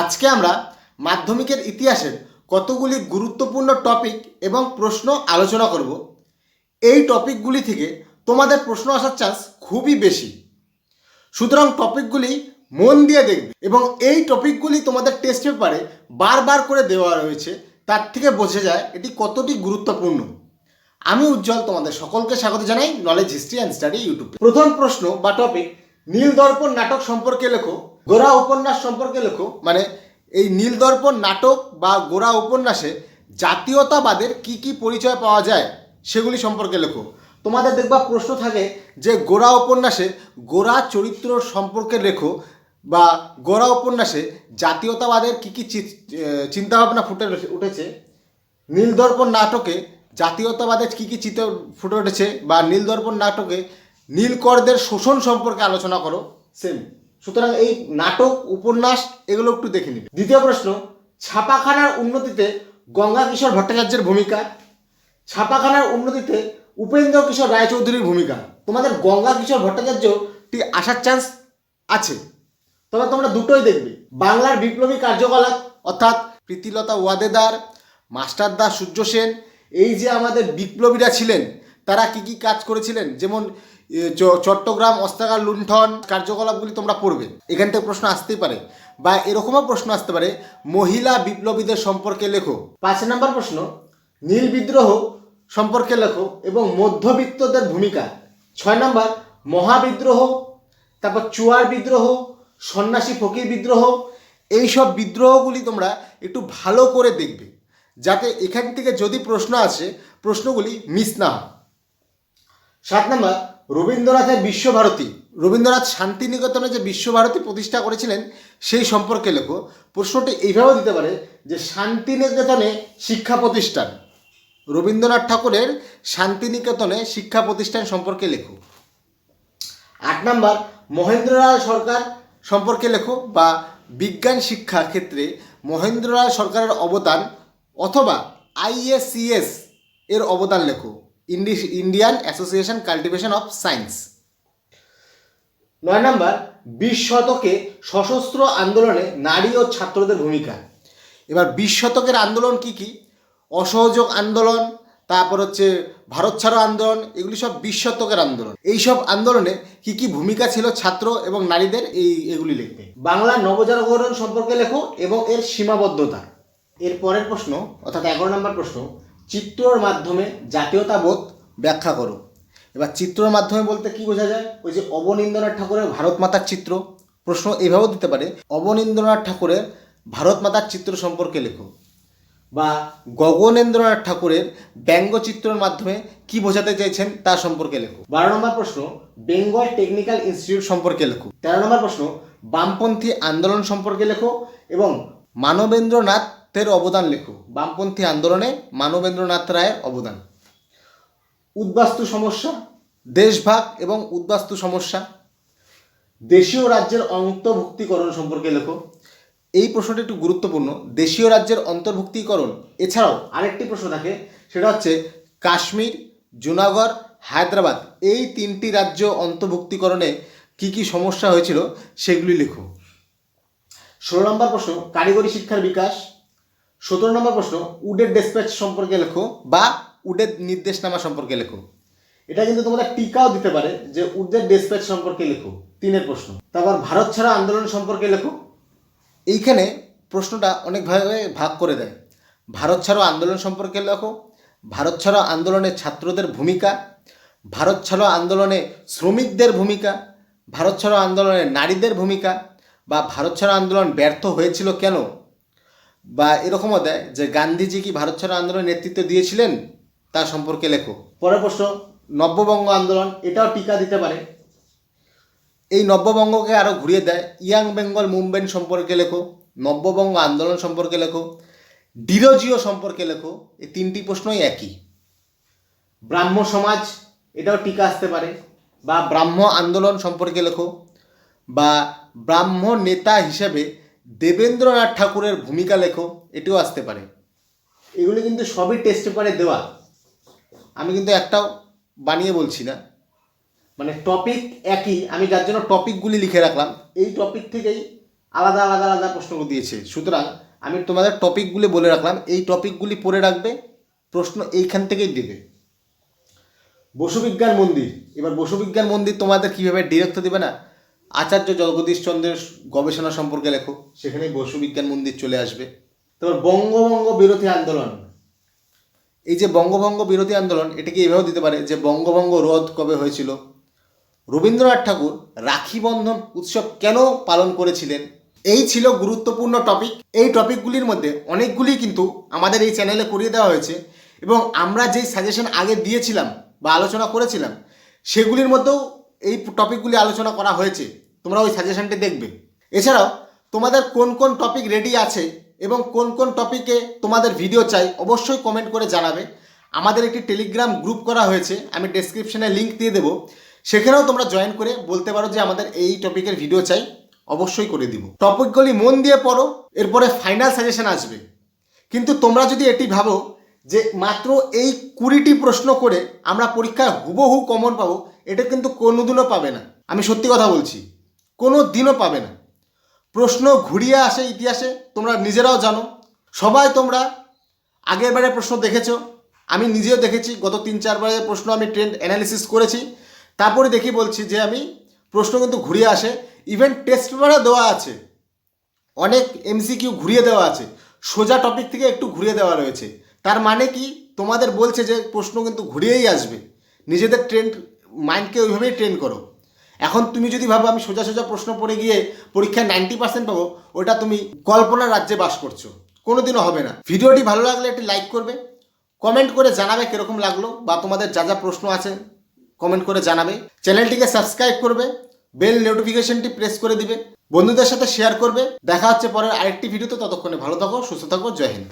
আজকে আমরা মাধ্যমিকের ইতিহাসের কতগুলি গুরুত্বপূর্ণ টপিক এবং প্রশ্ন আলোচনা করব। এই টপিকগুলি থেকে তোমাদের প্রশ্ন আসার চান্স খুবই বেশি। সুতরাং টপিকগুলি মন দিয়ে দেখবে এবং এই টপিকগুলি তোমাদের টেস্ট পেপারে বারবার করে দেওয়া রয়েছে, তার থেকে বোঝা যায় এটি কতটি গুরুত্বপূর্ণ। আমি উজ্জ্বল, তোমাদের সকলকে স্বাগত জানাই knowledge history and study YouTube প্রথম প্রশ্ন বা টপিক নীল দর্পণ নাটক সম্পর্কে লেখো। গোরা উপন্যাস সম্পর্কে লেখো মানে এই নীল দর্পণ নাটক বা গোরা উপন্যাসে জাতীয়তাবাদের কি কি পরিচয় পাওয়া যায় সেগুলি সম্পর্কে লেখো। তোমাদের দেখবা প্রশ্ন থাকে যে গোরা উপন্যাসে গোরা চরিত্র সম্পর্কে লেখো বা গোরা উপন্যাসে জাতীয়তাবাদের কী কী চিন্তাভাবনা ফুটে উঠেছে? নীলদর্পণ নাটকে জাতীয়তাবাদের কী কী চিত্র ফুটে উঠেছে বা নীলদর্পণ নাটকে নীলকরদের শোষণ সম্পর্কে আলোচনা করো। সেম সুতরাং এই নাটক, উপন্যাস, এগুলো একটু দেখে নিবে। দ্বিতীয় প্রশ্ন, ছাপাখানার উন্নতিতে গঙ্গা কিশোর ভট্টাচার্যের ভূমিকা? ছাপাখানার উন্নতিতে উপেন্দ্র কিশোর রায়চৌধুরীর ভূমিকা? তোমাদের গঙ্গা কিশোর ভট্টাচার্যটি আসার চান্স আছে। তবে তোমরা দুটোই দেখবে। বাংলার বিপ্লবী কার্যকলাপ, অর্থাৎ প্রীতিলতা ওয়াদেদার মাস্টারদা সূর্য সেন, এই যে আমাদের বিপ্লবীরা ছিলেন, তারা কি কি কাজ করেছিলেন? যেমন চট্টগ্রাম অস্ত্রাগার লুণ্ঠন কার্যকলাপগুলি তোমরা পড়বে। এখান থেকে প্রশ্ন আসতেই পারে। বা এরকমও প্রশ্ন আসতে পারে, মহিলা বিপ্লবীদের সম্পর্কে লেখো। পাঁচ নম্বর প্রশ্ন, নীল বিদ্রোহ সম্পর্কে লেখো এবং মধ্যবিত্তদের ভূমিকা। ছয় নম্বর, মহাবিদ্রোহ, তারপর চুয়ার বিদ্রোহ, সন্ন্যাসী ফকির বিদ্রোহ এই সব বিদ্রোহগুলি তোমরা একটু ভালো করে দেখবে, যাতে এখান থেকে যদি প্রশ্ন আসে, প্রশ্নগুলি মিস না হয়। সাত নম্বর রবীন্দ্রনাথের বিশ্বভারতী, রবীন্দ্রনাথ শান্তিনিকেতনে যে বিশ্বভারতী প্রতিষ্ঠা করেছিলেন, সেই সম্পর্কে লেখো। প্রশ্নটি এইভাবেও দিতে পারে যে শান্তিনিকেতনে শিক্ষা প্রতিষ্ঠান, রবীন্দ্রনাথ ঠাকুরের শান্তিনিকেতনে শিক্ষা প্রতিষ্ঠান সম্পর্কে লেখো। আট নাম্বার, মহেন্দ্রলাল সরকার সম্পর্কে লেখো বা বিজ্ঞান শিক্ষা ক্ষেত্রে মহেন্দ্রলাল সরকারের অবদান অথবা আইএসসিএস এর অবদান লেখো। Indian association cultivation of science নয় নাম্বার, বিশ শতকে সশস্ত্র আন্দোলনে নারী ও ছাত্রদের ভূমিকা। এবার বিশ শতকের আন্দোলন কি কি? অসহযোগ আন্দোলন, তারপর হচ্ছে ভারত ছাড়ো আন্দোলন, এগুলি সব বিশ শতকের আন্দোলন। এই সব আন্দোলনে কি কি ভূমিকা ছিল ছাত্র এবং নারীদের? এই, এগুলি লিখবে। বাংলা নবজাগরণ সম্পর্কে লেখো এবং এর সীমাবদ্ধতা। এর পরের প্রশ্ন, অর্থাৎ এগারো নম্বর প্রশ্ন চিত্রর মাধ্যমে জাতীয়তাবোধ ব্যাখ্যা করো। এবার চিত্রর মাধ্যমে বলতে কি বোঝা যায়? ওই যে অবনীন্দ্রনাথ ঠাকুরের ভারত মাতার চিত্র। প্রশ্ন এভাবেও দিতে পারে, অবনীন্দ্রনাথ ঠাকুরের ভারত মাতার চিত্র সম্পর্কে লেখো। বা গগনেন্দ্রনাথ ঠাকুরের ব্যঙ্গচিত্রের মাধ্যমে কি বোঝাতে চাইছেন তা সম্পর্কে লেখো। বারো নম্বর প্রশ্ন, বেঙ্গল টেকনিক্যাল ইনস্টিটিউট সম্পর্কে লেখো। তেরো নম্বর প্রশ্ন, বামপন্থী আন্দোলন সম্পর্কে লেখো এবং মানবেন্দ্রনাথের অবদান লেখো। বামপন্থী আন্দোলনে মানবেন্দ্রনাথ রায়ের অবদান। উদ্বাস্তু সমস্যা, দেশভাগ এবং উদ্বাস্তু সমস্যা, দেশীয় রাজ্যের অন্তর্ভুক্তিকরণ সম্পর্কে লেখো। এই প্রশ্নটি একটু গুরুত্বপূর্ণ। দেশীয় রাজ্যের অন্তর্ভুক্তিকরণ। এছাড়াও আরেকটি প্রশ্ন থাকে, সেটা হচ্ছে কাশ্মীর, জুনাগড়, হায়দ্রাবাদ, এই তিনটি রাজ্য অন্তর্ভুক্তিকরণে কি কি সমস্যা হয়েছিল সেগুলি লেখো। ষোলো নম্বর প্রশ্ন, কারিগরি শিক্ষার বিকাশ সতেরো নম্বর প্রশ্ন, উডের ডেসপ্যাচ সম্পর্কে লেখো বা উডের নির্দেশনামা সম্পর্কে লেখো। এটা কিন্তু তোমাদের টিকাও দিতে পারে যে উডের ডেসপ্যাচ সম্পর্কে লেখো। তিনের প্রশ্ন, তারপর ভারত ছাড়া আন্দোলন সম্পর্কে লেখো। এইখানে প্রশ্নটা অনেকভাবে ভাগ করে দেয়। ভারত ছাড়ো আন্দোলন সম্পর্কে লেখো, ভারত ছাড়ো আন্দোলনে ছাত্রদের ভূমিকা, ভারত ছাড়ো আন্দোলনে শ্রমিকদের ভূমিকা, ভারত ছাড়ো আন্দোলনে নারীদের ভূমিকা, বা ভারত ছাড়ো আন্দোলন ব্যর্থ হয়েছিল কেন? বা এরকমও দেয় যে গান্ধীজি কি ভারত ছাড়ো আন্দোলনের নেতৃত্ব দিয়েছিলেন? তা সম্পর্কে লেখো। পরের প্রশ্ন, নব্যবঙ্গ আন্দোলন, এটাও টিকা দিতে পারে। এই নব্যবঙ্গকে আরও ঘুরিয়ে দেয় ইয়াং বেঙ্গল মুভমেন্ট সম্পর্কে লেখো, নব্যবঙ্গ আন্দোলন সম্পর্কে লেখো, ডিরোজিও সম্পর্কে লেখো, এই তিনটি প্রশ্নই একই। ব্রাহ্ম সমাজ, এটাও টিকা আসতে পারে। বা ব্রাহ্ম আন্দোলন সম্পর্কে লেখো, বা ব্রাহ্ম নেতা হিসেবে দেবেন্দ্রনাথ ঠাকুরের ভূমিকা লেখো, এটিও আসতে পারে। এগুলি কিন্তু সবই টেস্ট পেপারে দেওয়া। আমি কিন্তু একটাও বানিয়ে বলছি না। মানে টপিক একই, আমি যার জন্য টপিকগুলি লিখে রাখলাম, এই টপিক থেকেই আলাদা আলাদা আলাদা প্রশ্নগুলো দিয়েছে। সুতরাং আমি তোমাদের টপিকগুলি বলে রাখলাম, এই টপিকগুলি পড়ে রাখবে, প্রশ্ন এইখান থেকেই দেবে। বসুবিজ্ঞান মন্দির, এবার বসুবিজ্ঞান মন্দির তোমাদের কীভাবে ডিরেক্ট দেবে না আচার্য জগদীশ চন্দ্রের গবেষণা সম্পর্কে লেখো, সেখানেই বসুবিজ্ঞান মন্দির চলে আসবে। তারপর বঙ্গভঙ্গ বিরোধী আন্দোলন। এই যে বঙ্গভঙ্গ বিরোধী আন্দোলন এটাকে এভাবেও দিতে পারে যে বঙ্গভঙ্গ রোধ কবে হয়েছিল? রবীন্দ্রনাথ ঠাকুর রাখি বন্ধন উৎসব কেন পালন করেছিলেন? এই ছিল গুরুত্বপূর্ণ টপিক এই টপিকগুলির মধ্যে অনেকগুলি কিন্তু আমাদের এই চ্যানেলে করিয়ে দেওয়া হয়েছে এবং আমরা যেই সাজেশন আগে দিয়েছিলাম বা আলোচনা করেছিলাম, সেগুলির মধ্যেও এই টপিকগুলি আলোচনা করা হয়েছে। তোমরা ওই সাজেশনটি দেখবে। এছাড়াও, তোমাদের কোন কোন টপিক রেডি আছে এবং কোন কোন টপিকে তোমাদের ভিডিও চাই, অবশ্যই কমেন্ট করে জানাবে। আমাদের একটি টেলিগ্রাম গ্রুপ করা হয়েছে, আমি ডেসক্রিপশনে লিঙ্ক দিয়ে দেবো। সেখানেও তোমরা জয়েন করে বলতে পারো যে আমাদের এই টপিকের ভিডিও চাই, অবশ্যই করে দিব। টপিকগুলি মন দিয়ে পড়ো, এরপরে ফাইনাল সাজেশন আসবে। কিন্তু তোমরা যদি এটি ভাবো যে মাত্র এই কুড়িটি প্রশ্ন করে আমরা পরীক্ষায় হুবহু কমন পাবো, এটা কিন্তু কোনোদিনও পাবে না। আমি সত্যি কথা বলছি। কোনো দিনও পাবে না। প্রশ্ন ঘুরিয়ে আসে ইতিহাসে, তোমরা নিজেরাও জানো। সবাই তোমরা আগের বারের প্রশ্ন দেখেছ। আমি নিজেও দেখেছি, গত তিন চারবারের প্রশ্ন আমি ট্রেন্ড অ্যানালিসিস করেছি। তারপরে দেখি বলছি যে আমি, প্রশ্ন কিন্তু ঘুরিয়ে আসে। ইভেন টেস্ট পেপারে দেওয়া আছে। অনেক এমসিকিউ ঘুরিয়ে দেওয়া আছে। সোজা টপিক থেকে একটু ঘুরিয়ে দেওয়া রয়েছে। তার মানে কি? তোমাদের বলছে যে প্রশ্ন কিন্তু ঘুরিয়েই আসবে। নিজেদের ট্রেন্ড মাইন্ডকে ওইভাবেই ট্রেন করো। এখন তুমি যদি ভাবো আমি সোজা সোজা প্রশ্ন পড়ে গিয়ে পরীক্ষায় নাইনটি পার্সেন্ট পাবো, ওটা তুমি কল্পনার রাজ্যে বাস করছ। কোনোদিনও হবে না। ভিডিওটি ভালো লাগলে একটি লাইক করবে কমেন্ট করে জানাবে কীরকম লাগল বা তোমাদের যা যা প্রশ্ন আছে কমেন্ট করে জানাবে। চ্যানেলটিকে সাবস্ক্রাইব করবে বেল নোটিফিকেশনটি প্রেস করে দিবে। বন্ধুদের সাথে শেয়ার করবে। দেখা হচ্ছে পরের আরেকটি ভিডিওতে ততক্ষণে ভালো থাকো, সুস্থ থাকো, জয় হিন্দ।